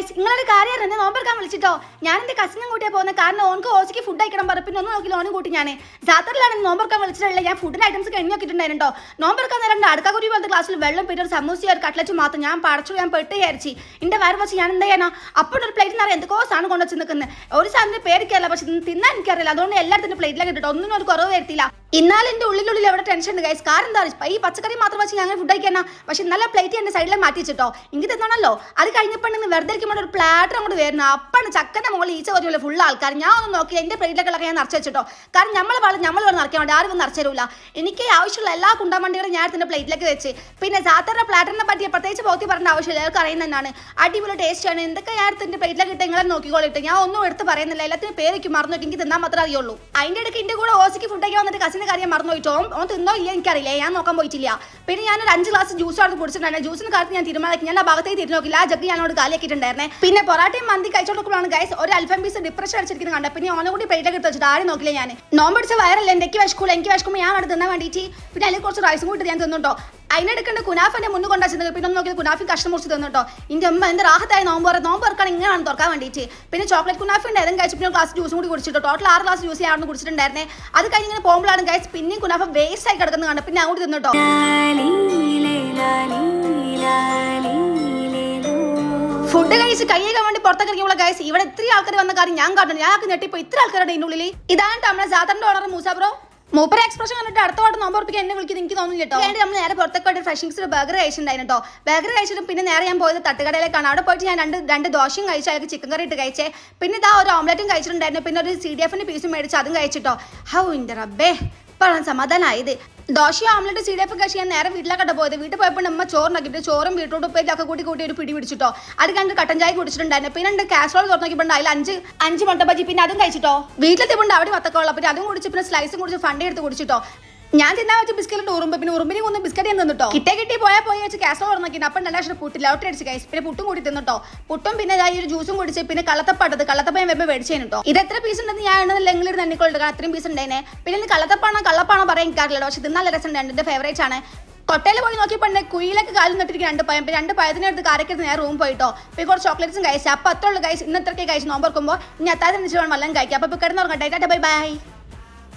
Guys നിങ്ങളൊരു കാര്യം എന്നെ നോമ്പെടുക്കാൻ വിളിച്ചിട്ടോ? ഞാൻ എന്റെ കസിനും കൂട്ടിയാ പോകുന്നത്. കാരണം ഓൺക്ക് ഓസിക്ക് ഫുഡ് അയക്കണം പറഞ്ഞു. പിന്നെ ഒന്ന് നോക്കി ലോണും കൂട്ടി ഞാൻ സാത്തറിലാണ് നോമ്പെടുക്കാൻ വിളിച്ചിട്ടുള്ളത്. ഞാൻ ഫുഡിന്റെ ഐറ്റംസ് കഴിഞ്ഞ് നോക്കിയിട്ടുണ്ടായിരുന്നോ നോമ്പെടുക്കാൻ നേരം അടുക്കാക്കുരി പോലത്തെ ക്ലാസ്സിൽ വെള്ളം പിന്നെ ഒരു സമൂസ ഒരു കട്ട്ലറ്റ് മാത്രം ഞാൻ പടച്ചു ഞാൻ പെട്ട് വിചാരിച്ചു. എന്റെ വയറ് വെച്ച് ഞാൻ എന്താ ചെയ്യാനോ അപ്പോൾ ഒരു പ്ലേറ്റിൽ നിറയെ എന്തൊക്കെ സാധനം കൊണ്ടുവച്ച് നിൽക്കുന്നത് ഒരു സാധനത്തിന്റെ പേരിക്കല്ല പക്ഷെ തിന്നാൻ എനിക്കറിയില്ല. അതുകൊണ്ട് എല്ലാത്തിന്റെ പ്ലേറ്റിലേക്ക് ഇട്ടിട്ടോ ഒന്നിനും ഒരു കുറവ് വരുത്തില്ല എന്നാൽ എന്റെ ഉള്ളിനുള്ളിൽ എവിടെ ടെൻഷൻ ഉണ്ട് ഗൈസ് കാരണം എന്താ ഈ പച്ചക്കറി മാത്രം വെച്ച് ഞങ്ങൾ ഫുഡ് കഴിക്കാനാ പക്ഷെ നല്ല പ്ലേറ്റ് എന്റെ സൈഡിൽ മാറ്റി വെച്ചിട്ടോ. എനിക്ക് തന്നാണല്ലോ? അത് കഴിഞ്ഞപ്പോൾ നിന്ന് വെറുതെ ഇരിക്കുമ്പോൾ ഒരു പ്ലാറ്റർ അങ്ങോട്ട് വരുന്നു അപ്പാണ് ചക്കന്റെ മുകളിൽ ഈച്ച വരുമല്ലോ ഫുൾ ആൾക്കാർ ഞാൻ ഒന്ന് നോക്കി എന്റെ പ്ലേറ്റിലൊക്കെ ഞാൻ നിറച്ച് വെച്ചിട്ടോ. കാരണം നമ്മൾ വളരെ നമ്മൾ വേറെ നിറയ്ക്കാൻ വേണ്ടി ആരും നിറച്ചു തരൂല. എനിക്ക് ആവശ്യമുള്ള എല്ലാ കുണ്ടാമണ്ടികളും ഞാൻ എന്റെ പ്ലേറ്റിലേക്ക് വെച്ച്. പിന്നെ സാധാരണ പ്ലാറ്ററിനെ പറ്റി പ്രത്യേകിച്ച് പോത്തി പറഞ്ഞ ആവശ്യമില്ല എല്ലാവർക്കും അറിയുന്നതാണ് അടിപൊളി ടേസ്റ്റ് ആണ്. എന്തൊക്കെ ഞാൻ എന്റെ പ്ലേറ്റിലേക്ക് ഇട്ട് നിങ്ങളെ നോക്കിക്കോളിട്ട്. ഞാൻ ഒന്നും എടുത്ത് പറയുന്നില്ല. എല്ലാത്തിനും പേരേക്ക് മറന്നു നോക്കി എനിക്ക് തിന്നാൻ മാത്രമേ അറിയുള്ളൂ. അതിന്റെ ഇടയ്ക്ക് എന്റെ കൂടെ ഓസിക്ക് ഫുഡ് കഴിക്കാൻ വന്നിട്ട് കസിന്റെ കാര്യം മറന്നു പോയിട്ടോ ഓൻ- തിന്നോ ഇല്ല എനിക്കറിയില്ല. ഞാൻ നോക്കാൻ പോയിട്ടില്ല. പിന്നെ ഞാൻ ഒരു അഞ്ച് ഗ്ലാസ് ജ്യൂസ് അവിടെ കുടിച്ചിട്ടുണ്ടായിരുന്നു. ജ്യൂസിന് കാര്യത്തിൽ ഞാൻ തീരുമാനിക്കും ഞാൻ ആ ഭാഗത്തേക്ക് തിരിഞ്ഞു നോക്കില്ല. ആ ജഗ് ഞാനോട് കാലിയാക്കിയിട്ടുണ്ടായിരുന്നേ. പിന്നെ പൊറാട്ടയും മന്തി കഴിച്ചോണ്ടിരിക്കുമ്പോഴാണ് ഗൈസ് ഒരു അൽഫം പീസ് ഡിപ്രഷൻ അടിച്ചിരിക്കുന്നത് കണ്ടത്. പിന്നെ ഓനെ കൂടി പ്ലേറ്റൊക്കെ എടുത്ത് വെച്ചിട്ട് ആരും നോക്കില്ല ഞാൻ. നോമ്പടിച്ച വയറല്ല? എനിക്ക് വിശക്കൂല? എനിക്ക് വിശക്കുമ്പോൾ ഞാൻ അവിടെ തിന്നാൻ വേണ്ടിയിട്ട്. പിന്നെ അതിൽ കുറച്ച് റൈസും കൂട്ടി ഞാൻ തിന്നുട്ടോ. അതിനെടുക്കേണ്ട കുനാഫിന്റെ മുന്നിൽ കൊണ്ടാ ചെന്നത്. പിന്നെ നോക്കിയത് കുനാഫി കഷ്ണം മുറിച്ച് തന്നിട്ടോ. ഇന്റെ അമ്മ എന്ത് റാഹത്തായ നോമ്പ് പറ നോമ്പ് തുറക്കാൻ ഇങ്ങനെയാണ് തുറക്കാൻ വേണ്ടിയിട്ട് പിന്നെ ചോക്ലേറ്റ് കുനാഫി ഉണ്ടായിരുന്നു കഴിച്ചു പിന്നെ ഗ്ലാസ് ജ്യൂസും കൂടി കുടിച്ചിട്ടോ. ടോട്ടൽ ആറ് ഗ്ലാസ് ജ്യൂസ് ഞാൻ കുടിച്ചിട്ടുണ്ടായിരുന്നേ. അത് കഴിഞ്ഞ് ഇങ്ങനെ പോകുമ്പോഴാണ് ഗൈസ് പിന്നെയും കുനാഫ വേസ്റ്റ് ആയി കിടക്കുന്നത് കണ്ടത്. പിന്നെ അങ്ങോട്ട് തിന്നിട്ടോ. ഫുഡ് കഴിച്ച് കൈയ്യേക്കാൻ വേണ്ടി പുറത്തേക്ക് ഇറങ്ങിയുള്ള ഗൈസ് ഇവിടെ ഇത്ര ആൾക്കാർ വന്ന കാര്യം ഞാൻ കാണുന്നു ഞാൻ ഞെട്ടിപ്പോ ഇത്ര ആൾക്കാരുടെ ഇതിനുള്ളിൽ ഇതാണ് നമ്മുടെ സാധാരണ ഓണർ മൂസ ബ്രോ മൂപ്പര എക്സ്പ്രഷൻ കണ്ടിട്ട് അടുത്ത പാട്ട് നോമ്പ് ഉറപ്പിക്കാൻ എന്നെ വിളിക്കുന്നത് എനിക്ക് തോന്നുന്നില്ല കേട്ടോ നമ്മൾ നേരെ പുറത്തേക്ക് പോയിട്ട് ഫ്രഷിങ്സ് ബർഗർ കഴിച്ചിട്ടുണ്ടായിരുന്നു കേട്ടോ ബർഗർ കഴിച്ചിട്ട് പിന്നെ നേരെ ഞാൻ പോയത് തട്ടുകടയിലേക്കാണ്. അവിടെ പോയിട്ട് ഞാൻ രണ്ട് രണ്ട് ദോശയും കഴിച്ചു അതിലേക്ക് ചിക്കൻ കറി ഇട്ട് കഴിച്ചേ. പിന്നെ ഇതാ ഒരു ഓംലെറ്റും കഴിച്ചിട്ടുണ്ടായിരുന്നു. പിന്നെ ഒരു സി ഡി എഫിന്റെ പീസും മേടിച്ച് അതും കഴിച്ചിട്ടോ. ഹൗ ഇന്റെ റബ്ബേ. ഇപ്പോഴാണ് സമാധാനമായത് ദോശയും ഓംലെറ്റ് സീഡിയപ്പ് കഴിച്ച് ഞാൻ നേരെ വീട്ടിലേക്കട്ടെ പോയത്. വീട്ടിൽ പോയപ്പോൾ നമ്മ ചോറിനാക്കിയിട്ട് ചോറും ബീട്രൂട്ട് ഒക്കെ കൂട്ടി കൂട്ടി ഒരു പിടി പിടിച്ചിട്ടോ. അത് കണ്ട് കട്ടൻ ചായ കുടിച്ചിട്ടുണ്ടായിരുന്നു. പിന്നെ രണ്ട് കാസറോൾ തുറന്നു നോക്കിയപ്പോൾ അതിൽ അഞ്ച് അഞ്ച് മുട്ട ബജി പിന്നെ അതും കഴിച്ചിട്ടോ. വീട്ടിലെത്തിയപ്പോൾ അവിടെ വത്തക്കോളാം പിന്നെ അതും കുടിച്ച് പിന്നെ സ്ലൈസും കുടിച്ച് ഫണ്ടി എടുത്ത് കുടിച്ചിട്ടോ. ഞാൻ തിന്നാൻ വെച്ച ബിസ്ക്കറ്റ് ഉറുമ്പ്. പിന്നെ ഉറുമ്പിനെ ഒന്ന് ബിസ്ക്കറ്റ് ഞാൻ തിന്നിട്ടോ. കിട്ടേ കിട്ടി പോയാൽ പോയി വെച്ച് തുറന്നു നോക്കി അപ്പം നല്ല ലക്ഷം പുട്ടില്ല. ഔട്ട് അടിച്ച് കഴിച്ച് പിന്നെ പുട്ടും കൂടി തിന്നിട്ടോ. പുട്ടും പിന്നെ ഈ ഒരു ജ്യൂസും കുടിച്ച് പിന്നെ കള്ളത്തപ്പാട്ടത് കള്ളത്തപ്പ ഞാൻ വരുമ്പോൾ മേടിച്ചേന് കേട്ടോ ഇത് എത്ര പീസ് ഉണ്ടെന്ന് ഞാൻ എണ്ണതിൽ എങ്കിലും എണ്ണിക്കൊള്ളിട്ട് അത്രയും പീസ് ഉണ്ടേനെ. പിന്നെ ഇത് കള്ളത്തപ്പാണോ കള്ളപ്പാണോ പറയാൻ എനിക്കറിയില്ല. പക്ഷെ ഇത് നല്ല രസം ഉണ്ട് എന്റെ ഫേവറേറ്റ് ആണ്. കൊട്ടയിൽ പോയി നോക്കിയപ്പോൾ ഉണ്ട്. കുയിലൊക്കെ കാലിൽ നട്ടിരിക്കും രണ്ട് പയം പിന്നെ രണ്ട് പയത്തിനെടുത്ത് കാരക്കെടുത്ത് ഞാൻ റൂം പോയിട്ടോ. പിന്നെ കുറച്ച് ചോക്ലേറ്റ്സും കഴിച്ചു അപ്പോൾ അത്രയുള്ള കഴിച്ച് ഇന്നത്രയ്ക്ക് കഴിച്ച് നോമ്പർക്കുമ്പോൾ ഇനി അത്താഴത്തിന് നിശ്ചയം വല്ലതും കഴിക്കാം. അപ്പോൾ ഇപ്പോൾ കിടന്നുറങ്ങട്ടെ. Bye bye.